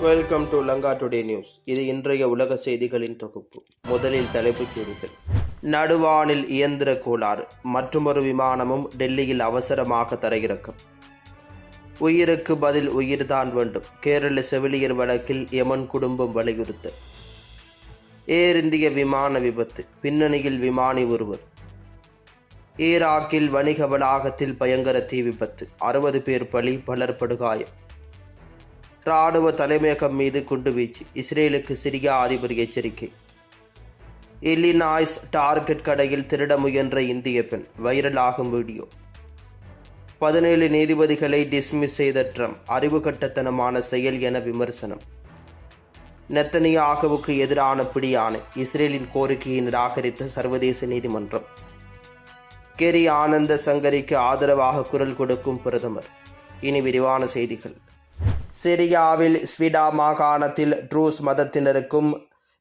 Welcome to Lanka today news இது இன்றைய உலக செய்திகளின் தொகுப்பு. முதலில் தலைப்புச் செய்திகள். நடுவானில் இயந்திர கோளாறு. மற்றொரு விமானமும் டெல்லியில் அவசரமாக தரையிறக்கம். உயிருக்கு பதில் உயிர்தான் வேண்டும். கேரள செவிலியர் வழக்கில் யமன் குடும்பம் வலியுறுத்தல். ஏர் இந்திய விமான விபத்து. பின்னணியில் விமானி ஒருவர். ஈராக்கில் வணிக வளாகத்தில் பயங்கர தீ விபத்து. அறுபது பேர் பலி பலர் படுகாயம். இராணுவ தலைமையகம் மீது குண்டுவீச்சு இஸ்ரேலுக்கு சிரியா அதிபர் எச்சரிக்கை. இல்லினாய்ஸ் டார்கெட் கடையில் திருட முயன்ற இந்திய பெண். வைரலாகும் வீடியோ. பதினேழு நீதிபதிகளை டிஸ்மிஸ் செய்த ட்ரம்ப் அறிவுகட்டத்தனமான செயல் என விமர்சனம். நெத்தனியாகவுக்கு எதிரான பிடியானை இஸ்ரேலின் கோரிக்கையை நிராகரித்த சர்வதேச நீதிமன்றம். கெரி ஆனந்த சங்கரிக்கு ஆதரவாக குரல் கொடுக்கும் பிரதமர். இனி விரிவான செய்திகள். சிரியாவில் ஸ்விடா மாகாணத்தில் ட்ரூஸ் மதத்தினருக்கும்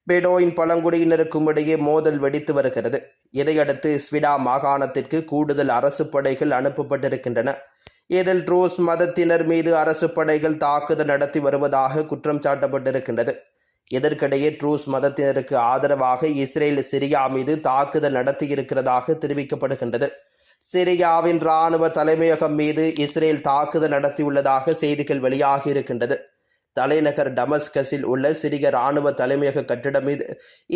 பெடோயின் பழங்குடியினருக்கும் இடையே மோதல் வெடித்து வருகிறது. இதையடுத்து ஸ்விடா மாகாணத்திற்கு கூடுதல் அரசு படைகள் அனுப்பப்பட்டிருக்கின்றன. இதில் ட்ரூஸ் மதத்தினர் மீது அரசு படைகள் தாக்குதல் நடத்தி வருவதாக குற்றம் சாட்டப்பட்டிருக்கின்றது. இதற்கிடையே ட்ரூஸ் மதத்தினருக்கு ஆதரவாக இஸ்ரேல் சிரியா மீது தாக்குதல் நடத்தியிருக்கிறதாக தெரிவிக்கப்படுகின்றது. சிரியாவின் ராணுவ தலைமையகம் மீது இஸ்ரேல் தாக்குதல் நடத்தியுள்ளதாக செய்திகள் வெளியாகி இருக்கின்றது தலைநகர் டமஸ்கஸில் உள்ள சிறிய ராணுவ தலைமையக கட்டிடம் மீது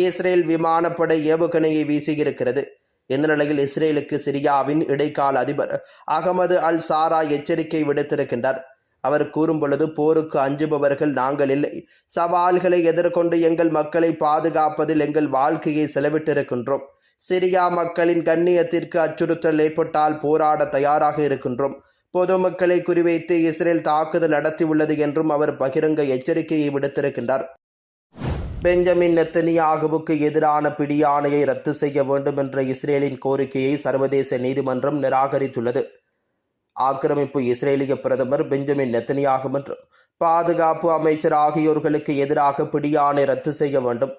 இஸ்ரேல் விமானப்படை ஏவுகணையை வீசியிருக்கிறது. இந்த நிலையில் இஸ்ரேலுக்கு சிரியாவின் இடைக்கால அதிபர் அகமது அல் சாரா எச்சரிக்கை விடுத்திருக்கின்றார். அவர் கூறும் பொழுது போருக்கு அஞ்சுபவர்கள் நாங்கள் இல்லை. சவால்களை எதிர்கொண்டு எங்கள் மக்களை பாதுகாப்பதில் எங்கள் வாழ்க்கையை செலவிட்டிருக்கின்றோம். சிரியா மக்களின் கண்ணியத்திற்கு அச்சுறுத்தல் ஏற்பட்டால் போராட தயாராக இருக்கின்றோம். பொதுமக்களை குறிவைத்து இஸ்ரேல் தாக்குதல் நடத்தியுள்ளது என்றும் அவர் பகிரங்க எச்சரிக்கையை விடுத்திருக்கின்றார். பெஞ்சமின் நெத்தனியாகுவுக்கு எதிரான பிடியாணையை ரத்து செய்ய வேண்டும் என்ற இஸ்ரேலின் கோரிக்கையை சர்வதேச நீதிமன்றம் நிராகரித்துள்ளது. ஆக்கிரமிப்பு இஸ்ரேலிய பிரதமர் பெஞ்சமின் நெத்தனியாகு மற்றும் பாதுகாப்பு அமைச்சர் ஆகியோர்களுக்கு எதிராக பிடியாணை ரத்து செய்ய வேண்டும்.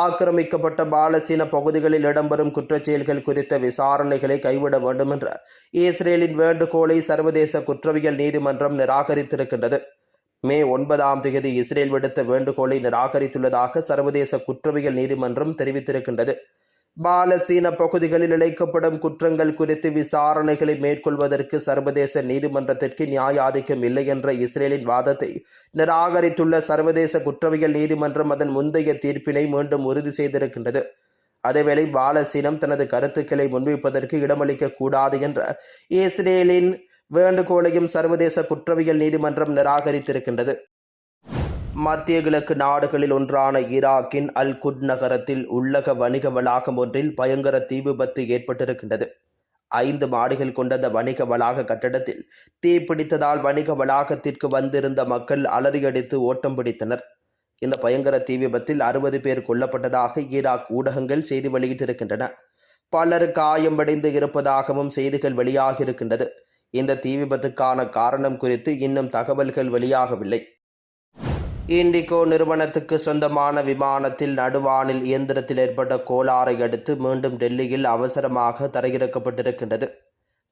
ஆக்கிரமிக்கப்பட்ட பாலசீன பகுதிகளில் இடம்பெறும் குற்றச்செயல்கள் குறித்த விசாரணைகளை கைவிட வேண்டும் என்ற இஸ்ரேலின் வேண்டுகோளை சர்வதேச குற்றவியல் நீதிமன்றம் நிராகரித்திருக்கின்றது. மே ஒன்பதாம் தேதி இஸ்ரேல் விடுத்த வேண்டுகோளை நிராகரித்துள்ளதாக சர்வதேச குற்றவியல் நீதிமன்றம் தெரிவித்திருக்கின்றது. பாலசீன பகுதிகளில் இழைக்கப்படும் குற்றங்கள் குறித்து விசாரணைகளை மேற்கொள்வதற்கு சர்வதேச நீதிமன்றத்திற்கு நியாய ஆதிக்கம் இல்லை என்ற இஸ்ரேலின் வாதத்தை நிராகரித்துள்ள சர்வதேச குற்றவியல் நீதிமன்றம் அதன் முந்தைய தீர்ப்பினை மீண்டும் உறுதி செய்திருக்கின்றது. அதேவேளை பாலசீனம் தனது கருத்துக்களை முன்வைப்பதற்கு இடமளிக்க கூடாது என்ற இஸ்ரேலின் வேண்டுகோளையும் சர்வதேச குற்றவியல் நீதிமன்றம் நிராகரித்திருக்கின்றது. மத்திய கிழக்கு நாடுகளில் ஒன்றான ஈராக்கின் அல் குட் நகரத்தில் உள்ளக வணிக வளாகம் ஒன்றில் பயங்கர தீ விபத்து ஏற்பட்டிருக்கின்றது. ஐந்து மாடிகள் கொண்ட அந்த வணிக வளாக கட்டடத்தில் தீ பிடித்ததால் வணிக வளாகத்திற்கு வந்திருந்த மக்கள் அலறியடித்து ஓட்டம் பிடித்தனர். இந்த பயங்கர தீ விபத்தில் அறுபது பேர் கொல்லப்பட்டதாக ஈராக் ஊடகங்கள் செய்தி வெளியிட்டிருக்கின்றன. பலர் காயமடைந்து இருப்பதாகவும் செய்திகள் வெளியாகியிருக்கின்றது. இந்த தீ விபத்துக்கான காரணம் குறித்து இன்னும் தகவல்கள் வெளியாகவில்லை. இண்டிகோ நிறுவனத்துக்கு சொந்தமான விமானத்தில் நடுவானில் இயந்திரத்தில் ஏற்பட்ட கோளாறை அடுத்து மீண்டும் டெல்லியில் அவசரமாக தரையிறக்கப்பட்டிருக்கின்றது.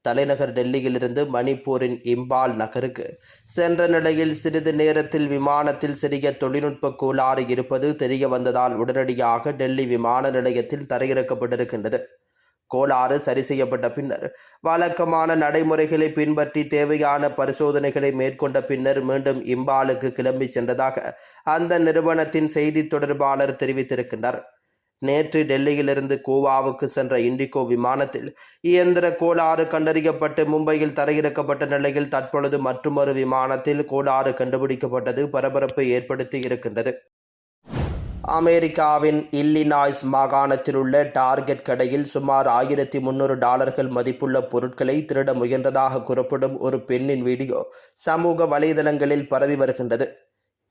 தலைநகர் டெல்லியிலிருந்து மணிப்பூரின் இம்பால் நகருக்கு சென்ற நிலையில் சிறிது நேரத்தில் விமானத்தில் சிறிய தொழில்நுட்ப கோளாறு இருப்பது தெரிய வந்ததால் உடனடியாக டெல்லி விமான நிலையத்தில் தரையிறக்கப்பட்டிருக்கின்றது. கோளாறு சரி செய்யப்பட்ட பின்னர் வழக்கமான நடைமுறைகளை பின்பற்றி தேவையான பரிசோதனைகளை மேற்கொண்ட பின்னர் மீண்டும் இம்பாலுக்கு கிளம்பி சென்றதாக அந்த நிறுவனத்தின் செய்தி தொடர்பாளர் தெரிவித்திருக்கின்றார். நேற்று டெல்லியிலிருந்து கோவாவுக்கு சென்ற இண்டிகோ விமானத்தில் இயந்திர கோளாறு கண்டறியப்பட்டு மும்பையில் தரையிறக்கப்பட்ட நிலையில் தற்பொழுது மற்றொரு விமானத்தில் கோளாறு கண்டுபிடிக்கப்பட்டது பரபரப்பை ஏற்படுத்தி இருக்கின்றது. அமெரிக்காவின் இல்லினாய்ஸ் மாகாணத்தில் உள்ள டார்கெட் கடையில் சுமார் ஆயிரத்தி முன்னூறு டாலர்கள் மதிப்புள்ள பொருட்களை திருட முயன்றதாக கூறப்படும் ஒரு பெண்ணின் வீடியோ சமூக வலைதளங்களில் பரவி வருகின்றது.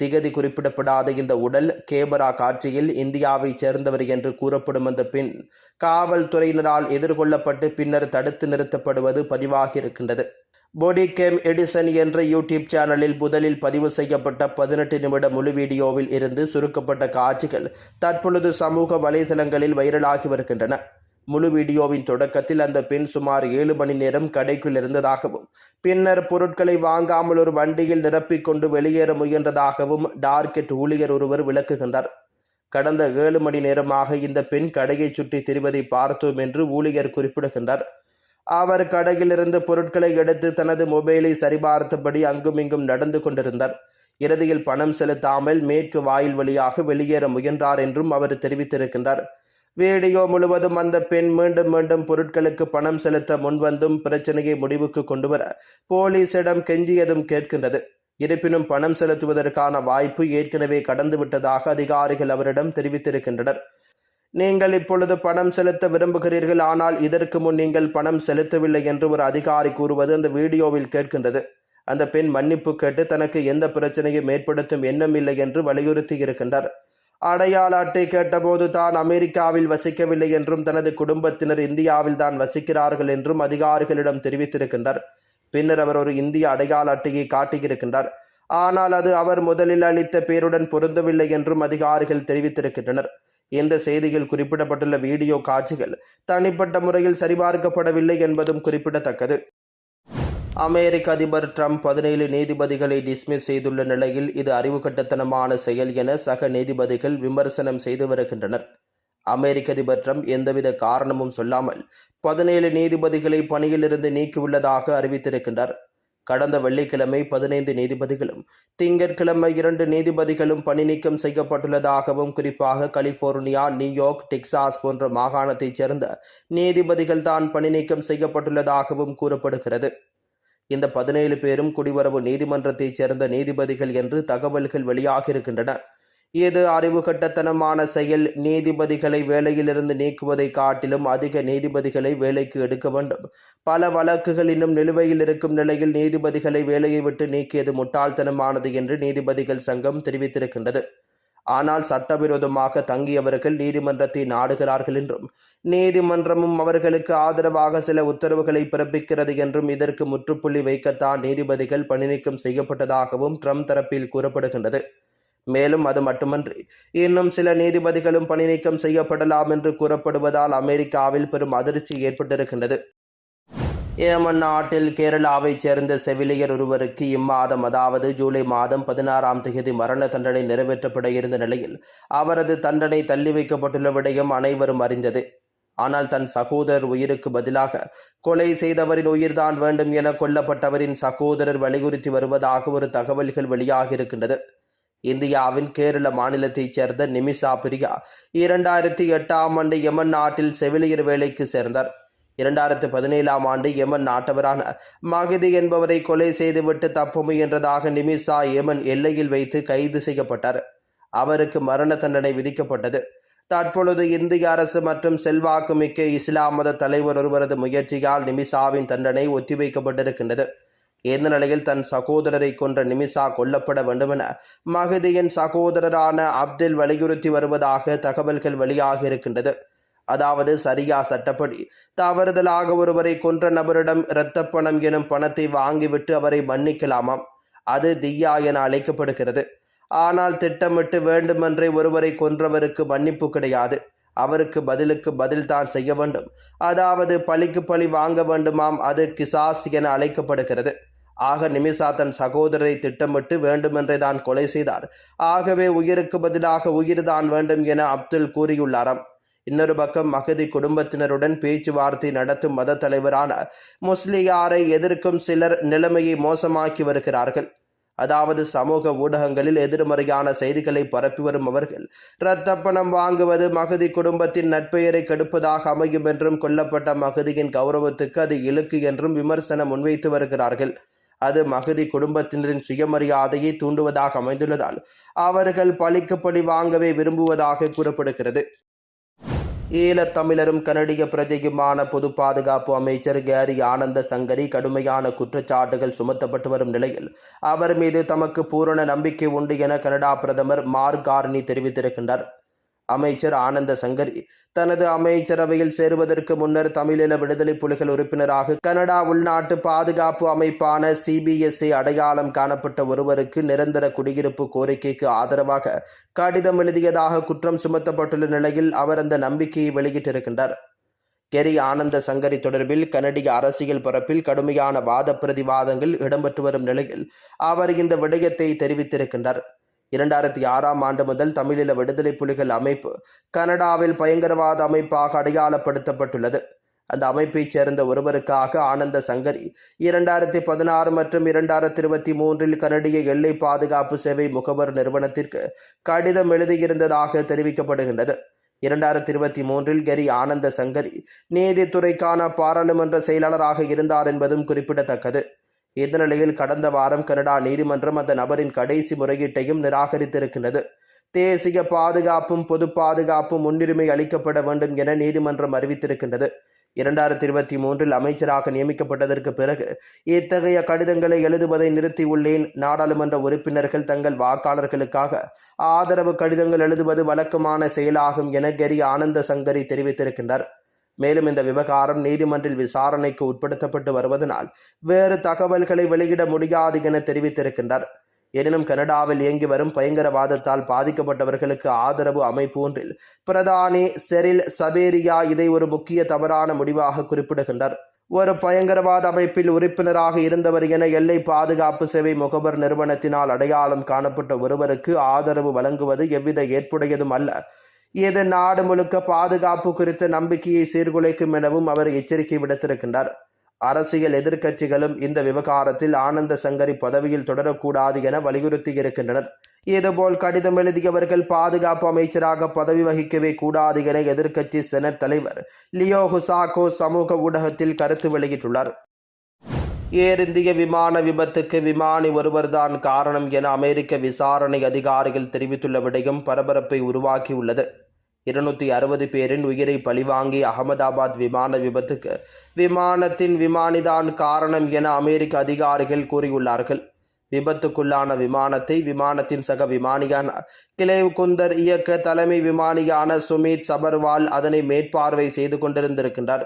திகதி குறிப்பிடப்படாத இந்த உடல் கேமரா காட்சியில் இந்தியாவைச் சேர்ந்தவர் என்று கூறப்படும் அந்த பெண் காவல்துறையினரால் எதிர்கொள்ளப்பட்டு பின்னர் தடுத்து நிறுத்தப்படுவது பதிவாகியிருக்கின்றது. போடி கேம் எடிசன் என்ற யூடியூப் சேனலில் முதலில் பதிவு செய்யப்பட்ட பதினெட்டு நிமிட முழு வீடியோவில் இருந்து சுருக்கப்பட்ட காட்சிகள் தற்பொழுது சமூக வலைதளங்களில் வைரலாகி வருகின்றன. முழு வீடியோவின் தொடக்கத்தில் அந்த பெண் சுமார் ஏழு மணி நேரம் கடைக்குள் இருந்ததாகவும் பின்னர் பொருட்களை வாங்காமல் ஒரு வண்டியில் நிரப்பிக்கொண்டு வெளியேற முயன்றதாகவும் டார்கெட் ஊழியர் ஒருவர் விளக்குகின்றார். கடந்த ஏழு மணி நேரமாக இந்த பெண் கடையை சுற்றி திரிவதை பார்த்தோம் என்று ஊழியர் குறிப்பிடுகின்றார். அவர் கடையிலிருந்து பொருட்களை எடுத்து தனது மொபைலை சரிபார்த்தபடி அங்கும் இங்கும் நடந்து கொண்டிருந்தார். இறுதியில் பணம் செலுத்தாமல் மேற்கு வாயில் வழியாக வெளியேற முயன்றார் என்றும் அவர் தெரிவித்திருக்கின்றார். வீடியோ முழுவதும் அந்த பெண் மீண்டும் மீண்டும் பொருட்களுக்கு பணம் செலுத்த முன்வந்தும் பிரச்சனையை முடிவுக்கு கொண்டுவர போலீசிடம் கெஞ்சியதும் கேட்கின்றது. இருப்பினும் பணம் செலுத்துவதற்கான வாய்ப்பு ஏற்கனவே கடந்துவிட்டதாக அதிகாரிகள் அவரிடம் தெரிவித்திருக்கின்றனர். நீங்கள் இப்பொழுது பணம் செலுத்த விரும்புகிறீர்கள் ஆனால் இதற்கு முன் நீங்கள் பணம் செலுத்தவில்லை என்று ஒரு அதிகாரி கூறுவது அந்த வீடியோவில் கேட்கின்றது. அந்த பெண் மன்னிப்பு கேட்டு தனக்கு எந்த பிரச்சனையும் ஏற்படுத்தும் எண்ணம் இல்லை என்று வலியுறுத்தி இருக்கின்றார். அடையாள அட்டை கேட்டபோது தான் அமெரிக்காவில் வசிக்கவில்லை என்றும் தனது குடும்பத்தினர் இந்தியாவில் தான் வசிக்கிறார்கள் என்றும் அதிகாரிகளிடம் தெரிவித்திருக்கின்றார். பின்னர் அவர் ஒரு இந்திய அடையாள அட்டையை காட்டியிருக்கின்றார். ஆனால் அது அவர் முதலில் அளித்த பேருடன் பொருந்தவில்லை என்றும் அதிகாரிகள் தெரிவித்திருக்கின்றனர். இந்த செய்தியில் குறிப்பிடப்பட்டுள்ள வீடியோ காட்சிகள் தனிப்பட்ட முறையில் சரிபார்க்கப்படவில்லை என்பதும் குறிப்பிடத்தக்கது. அமெரிக்க அதிபர் ட்ரம்ப் பதினேழு நீதிபதிகளை டிஸ்மிஸ் செய்துள்ள நிலையில் இது அறிவுகட்டத்தனமான செயல் என சக நீதிபதிகள் விமர்சனம் செய்து வருகின்றனர். அமெரிக்க அதிபர் ட்ரம்ப் எந்தவித காரணமும் சொல்லாமல் பதினேழு நீதிபதிகளை பணியிலிருந்து நீக்கியுள்ளதாக அறிவித்திருக்கின்றார். கடந்த வெள்ளிக்கிழமை பதினைந்து நீதிபதிகளும் திங்கட்கிழமை இரண்டு நீதிபதிகளும் பணி நீக்கம் செய்யப்பட்டுள்ளதாகவும் குறிப்பாக கலிபோர்னியா நியூயார்க் டெக்சாஸ் போன்ற மாகாணத்தைச் சேர்ந்த நீதிபதிகள் தான் பணி நீக்கம் செய்யப்பட்டுள்ளதாகவும் கூறப்படுகிறது. இந்த பதினேழு பேரும் குடிவரவு நீதிமன்றத்தைச் சேர்ந்த நீதிபதிகள் என்று தகவல்கள் வெளியாகியிருக்கின்றன. இது அறிவுகட்டத்தனமான செயல். நீதிபதிகளை வேலையிலிருந்து நீக்குவதை காட்டிலும் அதிக நீதிபதிகளை வேலைக்கு எடுக்க வேண்டும். பல வழக்குகள் இன்னும் நிலுவையில் இருக்கும் நிலையில் நீதிபதிகளை வேலையை விட்டு நீக்கியது முட்டாள்தனமானது என்று நீதிபதிகள் சங்கம் தெரிவித்திருக்கின்றது. ஆனால் சட்டவிரோதமாக தங்கியவர்கள் நீதிமன்றத்தை நாடுகிறார்கள் என்றும் நீதிமன்றமும் அவர்களுக்கு ஆதரவாக சில உத்தரவுகளை பிறப்பிக்கிறது என்றும் இதற்கு முற்றுப்புள்ளி வைக்கத்தான் நீதிபதிகள் பணிநீக்கம் செய்யப்பட்டதாகவும் ட்ரம்ப் தரப்பில் கூறப்படுகின்றது. மேலும் அது மட்டுமன்றி. இன்னும் சில நீதிபதிகளும் பணிநீக்கம் செய்யப்படலாம் என்று கூறப்படுவதால் அமெரிக்காவில் பெரும் அதிர்ச்சி ஏற்பட்டிருக்கின்றது. ஏமன் நாட்டில் கேரளாவைச் சேர்ந்த செவிலியர் ஒருவருக்கு இம்மாதம் அதாவது ஜூலை மாதம் பதினாறாம் தேதி மரண தண்டனை நிறைவேற்றப்பட இருந்த நிலையில் அவரது தண்டனை தள்ளி வைக்கப்பட்டுள்ள விடயம் அனைவரும் அறிந்தது. ஆனால் தன் சகோதரர் உயிருக்கு பதிலாக கொலை செய்தவரின் உயிர்தான் வேண்டும் என கொல்லப்பட்டவரின் சகோதரர் வலியுறுத்தி வருவதாக ஒரு தகவல்கள் வெளியாகியிருக்கின்றது. இந்தியாவின் கேரள மாநிலத்தைச் சேர்ந்த நிமிஷா பிரியா இரண்டாயிரத்தி எட்டாம் ஆண்டு யமன் நாட்டில் செவிலியர் வேலைக்கு சேர்ந்தார். இரண்டாயிரத்து பதினேழாம் ஆண்டு யமன் நாட்டவரான மகிதி என்பவரை கொலை செய்துவிட்டு தப்ப முயன்றதாக நிமிஷா யமன் எல்லையில் வைத்து கைது செய்யப்பட்டார். அவருக்கு மரண தண்டனை விதிக்கப்பட்டது. தற்பொழுது இந்திய அரசு மற்றும் செல்வாக்கு மிக்க இஸ்லாம் மத தலைவர் ஒருவரது முயற்சியால் நிமிஷாவின் தண்டனை ஒத்திவைக்கப்பட்டிருக்கின்றது. இந்த நிலையில் தன் சகோதரரை கொன்ற நிமிஷா கொல்லப்பட வேண்டுமென மகதியின் சகோதரரான அப்துல் வலியுறுத்தி வருவதாக தகவல்கள் வெளியாக இருக்கின்றது. அதாவது சரியா சட்டப்படி தவறுதலாக ஒருவரை கொன்ற நபரிடம் இரத்த பணம் எனும் பணத்தை வாங்கிவிட்டு அவரை மன்னிக்கலாமாம்? அது தியா என அழைக்கப்படுகிறது. ஆனால் திட்டமிட்டு வேண்டுமென்றே ஒருவரை கொன்றவருக்கு மன்னிப்பு கிடையாது. அவருக்கு பதிலுக்கு பதில் தான் செய்ய வேண்டும். அதாவது பழிக்கு பழி வாங்க வேண்டுமாம். அது கிசாஸ் என அழைக்கப்படுகிறது. ஆக நிமிஷா தன் சகோதரரை திட்டமிட்டு வேண்டுமென்றே தான் கொலை செய்தார். ஆகவே உயிருக்கு பதிலாக உயிர்தான் வேண்டும் என அப்துல் கூறியுள்ளாராம். இன்னொரு பக்கம் மகதி குடும்பத்தினருடன் பேச்சுவார்த்தை நடத்தும் மத தலைவரான முஸ்லியாரை எதிர்க்கும் சிலர் நிலைமையை மோசமாக்கி வருகிறார்கள். அதாவது சமூக ஊடகங்களில் எதிர்மறையான செய்திகளை பரப்பி வரும் அவர்கள் இரத்தப்பணம் வாங்குவது மகதி குடும்பத்தின் நட்பெயரை கெடுப்பதாக அமையும் என்றும் கொல்லப்பட்ட மகதியின் கௌரவத்துக்கு அது இழுக்கு என்றும் விமர்சனம் முன்வைத்து வருகிறார்கள். அது மகதி குடும்பத்தினரின் சுயமரியாதையை தூண்டுவதாக அமைந்துள்ளதால் அவர்கள் பழிக்கு பழி வாங்கவே விரும்புவதாக கூறப்படுகிறது. ஈழத்தமிழரும் கனடிய பிரஜையுமான பொது பாதுகாப்பு அமைச்சர் கேரி ஆனந்த சங்கரி கடுமையான குற்றச்சாட்டுகள் சுமத்தப்பட்டு வரும் நிலையில் அவர் மீது தமக்கு பூரண நம்பிக்கை உண்டு என கனடா பிரதமர் மார்க் கார்னி தெரிவித்திருக்கின்றார். அமைச்சர் ஆனந்த சங்கரி தனது அமைச்சரவையில் சேருவதற்கு முன்னர் தமிழீழ விடுதலை புலிகள் உறுப்பினராக கனடா உள்நாட்டு பாதுகாப்பு அமைப்பான சிபிஎஸ்இ அடையாளம் காணப்பட்ட ஒருவருக்கு நிரந்தர குடியிருப்பு கோரிக்கைக்கு ஆதரவாக கடிதம் எழுதியதாக குற்றம் சுமத்தப்பட்டுள்ள நிலையில் அவர் அந்த நம்பிக்கையை வெளியிட்டிருக்கின்றார். கெரி ஆனந்த சங்கரி தொடர்பில் கனடிய அரசியல் பரப்பில் கடுமையான வாத பிரதிவாதங்கள் இடம்பெற்று வரும் நிலையில் அவர் இந்த விடயத்தை தெரிவித்திருக்கின்றார். இரண்டாயிரத்தி ஆறாம் ஆண்டு முதல் தமிழீழ விடுதலை புலிகள் அமைப்பு கனடாவில் பயங்கரவாத அமைப்பாக அடையாளப்படுத்தப்பட்டுள்ளது. அந்த அமைப்பைச் சேர்ந்த ஒருவருக்காக ஆனந்த சங்கரி இரண்டாயிரத்தி பதினாறு மற்றும் இரண்டாயிரத்தி இருபத்தி மூன்றில் கனடிய எல்லை பாதுகாப்பு சேவை முகவர் நிறுவனத்திற்கு கடிதம் எழுதியிருந்ததாக தெரிவிக்கப்படுகின்றது. இரண்டாயிரத்தி இருபத்தி மூன்றில் கெரி ஆனந்த சங்கரி நீதித்துறைக்கான பாராளுமன்ற செயலாளராக இருந்தார் என்பதும் குறிப்பிடத்தக்கது. இந்த நிலையில் கடந்த வாரம் கனடா நீதிமன்றம் அந்த நபரின் கடைசி முறையீட்டையும் நிராகரித்திருக்கின்றது. தேசிய பாதுகாப்பும் பொது பாதுகாப்பும் முன்னுரிமை அளிக்கப்பட வேண்டும் என நீதிமன்றம் அறிவித்திருக்கின்றது. இரண்டாயிரத்தி இருபத்தி மூன்றில் அமைச்சராக நியமிக்கப்பட்டதற்கு பிறகு இத்தகைய கடிதங்களை எழுதுவதை நிறுத்தியுள்ளேன் நாடாளுமன்ற உறுப்பினர்கள் தங்கள் வாக்காளர்களுக்காக ஆதரவு கடிதங்கள் எழுதுவது வழக்கமான செயலாகும் என கெரி ஆனந்த சங்கரி தெரிவித்திருக்கின்றார். மேலும் இந்த விவகாரம் நீதிமன்றில் விசாரணைக்கு உட்படுத்தப்பட்டு வருவதனால் வேறு தகவல்களை வெளியிட முடியாது என தெரிவித்திருக்கின்றார் எனினும் கனடாவில் இயங்கி வரும் பயங்கரவாதத்தால் பாதிக்கப்பட்டவர்களுக்கு ஆதரவு அமைப்பு ஒன்றில் பிரதானி செரில் சபேரியா இதை ஒரு முக்கிய தவறான முடிவாக குறிப்பிடுகின்றார் ஒரு பயங்கரவாத அமைப்பில் உறுப்பினராக இருந்தவர் என எல்லை பாதுகாப்பு சேவை முகவர் நிறுவனத்தினால் அடையாளம் காணப்பட்ட ஒருவருக்கு ஆதரவு வழங்குவது எவ்வித ஏற்புடையதும் அல்ல. இது நாடு முழுக்க பாதுகாப்பு குறித்த நம்பிக்கையை சீர்குலைக்கும் எனவும் அவர் எச்சரிக்கை விடுத்திருக்கின்றார். அரசியல் எதிர்க்கட்சிகளும் இந்த விவகாரத்தில் ஆனந்த சங்கரி பதவியில் தொடரக்கூடாது என வலியுறுத்தியிருக்கின்றனர் இதுபோல் கடிதம் எழுதியவர்கள் பாதுகாப்பு அமைச்சராக பதவி வகிக்கவே கூடாது என எதிர்க்கட்சி செனட் தலைவர் லியோ ஹுசாகோ சமூக ஊடகத்தில் கருத்து வெளியிட்டுள்ளார். ஏர் இந்திய விமான விபத்துக்கு விமானி ஒருவர்தான் காரணம் என அமெரிக்க விசாரணை அதிகாரிகள் தெரிவித்துள்ள விடயம் பரபரப்பை உருவாக்கியுள்ளது. இருநூத்தி அறுபது பேரின் உயிரை பழிவாங்கிய அகமதாபாத் விமான விபத்துக்கு விமானத்தின் விமானிதான் காரணம் என அமெரிக்க அதிகாரிகள் கூறியுள்ளார்கள். விபத்துக்குள்ளான விமானத்தை விமானத்தின் சக விமானியான கிளேவ் குந்தர் இயக்க தலைமை விமானியான சுமித் சபர்வால் அதனை மேற்பார்வை செய்து கொண்டிருந்திருக்கின்றார்.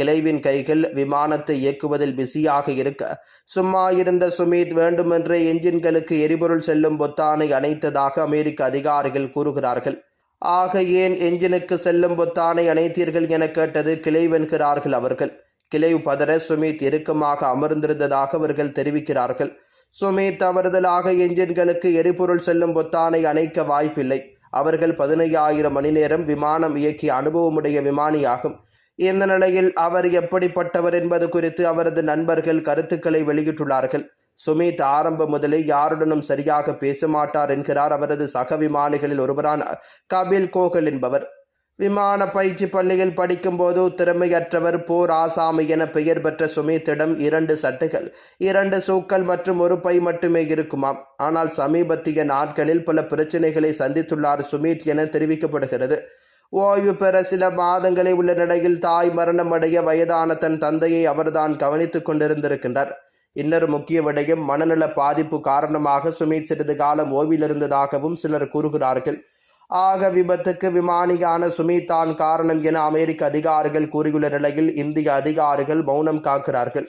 கிளைவின் கைகள் விமானத்தை இயக்குவதில் பிஸியாக இருக்க சும்மா இருந்த சுமித் வேண்டுமென்றே என்ஜின்களுக்கு எரிபொருள் செல்லும் பொத்தானை அணைத்ததாக அமெரிக்க அதிகாரிகள் கூறுகிறார்கள். ஆக ஏன் என்ஜினுக்கு செல்லும் பொத்தானை அணைத்தீர்கள் என கேட்டது கிளைவென்கிறார்கள் அவர்கள். கிளைவ் பதற சுமித் இறுக்கமாக அமர்ந்திருந்ததாக அவர்கள் தெரிவிக்கிறார்கள். சுமித் தவறுதலாக என்ஜின்களுக்கு எரிபொருள் செல்லும் பொத்தானை அணைக்க வாய்ப்பில்லை. அவர்கள் பதினையாயிரம் மணி நேரம் விமானம் இயக்கிய அனுபவமுடைய விமானியாகும். இந்த நிலையில் அவர் எப்படிப்பட்டவர் என்பது குறித்து அவரது நண்பர்கள் கருத்துக்களை வெளியிட்டுள்ளார்கள். சுமித் ஆரம்பம் முதலே யாருடனும் சரியாக பேச மாட்டார் என்கிறார் அவரது சக விமானிகளில் ஒருவரான கபில் கோகல் என்பவர். விமான பயிற்சி பள்ளியில் படிக்கும்போது திறமையற்றவர் போர் ஆசாமி என பெயர் பெற்ற சுமித்திடம் இரண்டு சட்டைகள் இரண்டு சூக்கள் மற்றும் ஒரு பை மட்டுமே இருக்குமாம். ஆனால் சமீபத்திய நாட்களில் பல பிரச்சனைகளை சந்தித்துள்ளார் சுமித் என தெரிவிக்கப்படுகிறது. ஓய்வு பெற சில மாதங்களே உள்ள நிலையில் தாய் மரணமடைய வயதான தன் தந்தையை அவர்தான் கவனித்துக் கொண்டிருந்திருக்கின்றார். இன்னொரு முக்கிய விடயம் மனநல பாதிப்பு காரணமாக சுமித் சிறிது காலம் ஓய்வில் இருந்ததாகவும் சிலர் கூறுகிறார்கள். ஆக விபத்துக்கு விமானியான சுமித் தான் காரணம் என அமெரிக்க அதிகாரிகள் கூறியுள்ள நிலையில் இந்திய அதிகாரிகள் மௌனம் காக்கிறார்கள்.